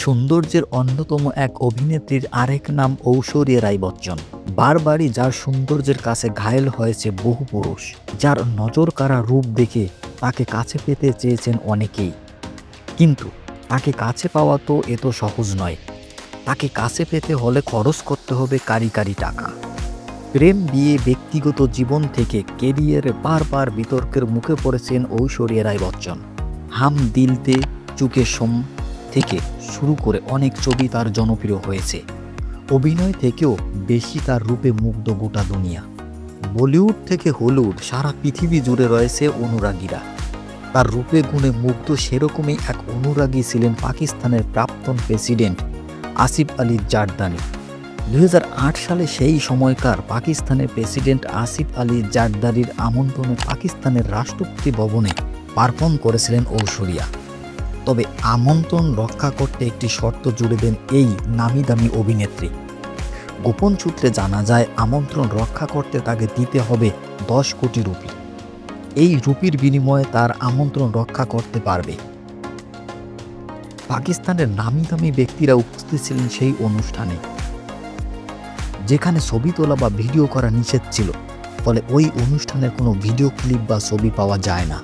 সৌন্দর্যের অন্যতম এক অভিনেত্রীর আরেক নাম ঐশ্বরিয়া রায় বচ্চন। বারবারই যার সৌন্দর্যের কাছে ঘায়েল হয়েছে বহু পুরুষ, যার নজর কাড়া রূপ দেখে তাকে কাছে পেতে চেয়েছেন অনেকেই। কিন্তু তাকে কাছে পাওয়া তো এত সহজ নয়। তাকে কাছে পেতে হলে খরচ করতে হবে কারি কারি টাকা। প্রেম বিয়ে ব্যক্তিগত জীবন থেকে কেরিয়ারে বারবার বিতর্কের মুখে পড়েছেন ঐশ্বরিয়া রায় বচ্চন। হাম দিলতে চুকে সোম থেকে শুরু করে অনেক ছবি তার জনপ্রিয় হয়েছে। অভিনয় থেকেও বেশি তার রূপে মুগ্ধ গোটা দুনিয়া। বলিউড থেকে হলিউড, সারা পৃথিবী জুড়ে রয়েছে অনুরাগীরা। তার রূপে গুণে মুগ্ধ সেরকমই এক অনুরাগী ছিলেন পাকিস্তানের প্রাক্তন প্রেসিডেন্ট আসিফ আলী জারদানি। দু হাজার আট সালে সেই সময়কার পাকিস্তানের প্রেসিডেন্ট আসিফ আলী জারদারির আমন্ত্রণে পাকিস্তানের রাষ্ট্রপতি ভবনে পারফর্ম করেছিলেন ঐশ্বরিয়া। তবে আমন্ত্রণ রক্ষা করতে একটি শর্ত জুড়ে দেন এই নামি দামি অভিনেত্রী। গোপন সূত্রে জানা যায়, আমন্ত্রণ রক্ষা করতে তাকে দিতে হবে দশ কোটি রুপি। এই রুপির বিনিময়ে তার আমন্ত্রণ রক্ষা করতে পারবে। পাকিস্তানের নামি দামি ব্যক্তিরা উপস্থিত ছিলেন সেই অনুষ্ঠানে, যেখানে ছবি তোলা বা ভিডিও করা নিষেধ ছিল, ফলে ওই অনুষ্ঠানের কোনো ভিডিও ক্লিপ বা ছবি পাওয়া যায় না।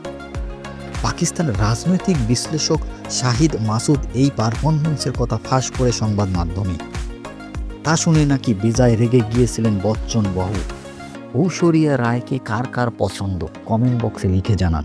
পাকিস্তানের রাজনৈতিক বিশ্লেষক শাহিদ মাসুদ এই পারফরমেন্সের কথা ফাঁস করে সংবাদ মাধ্যমে। তা শুনে নাকি বিজয় রেগে গিয়েছিলেন বচ্চন বহু। ঐশ্বরিয়া রায়কে কার কার পছন্দ? কমেন্ট বক্সে লিখে জানান।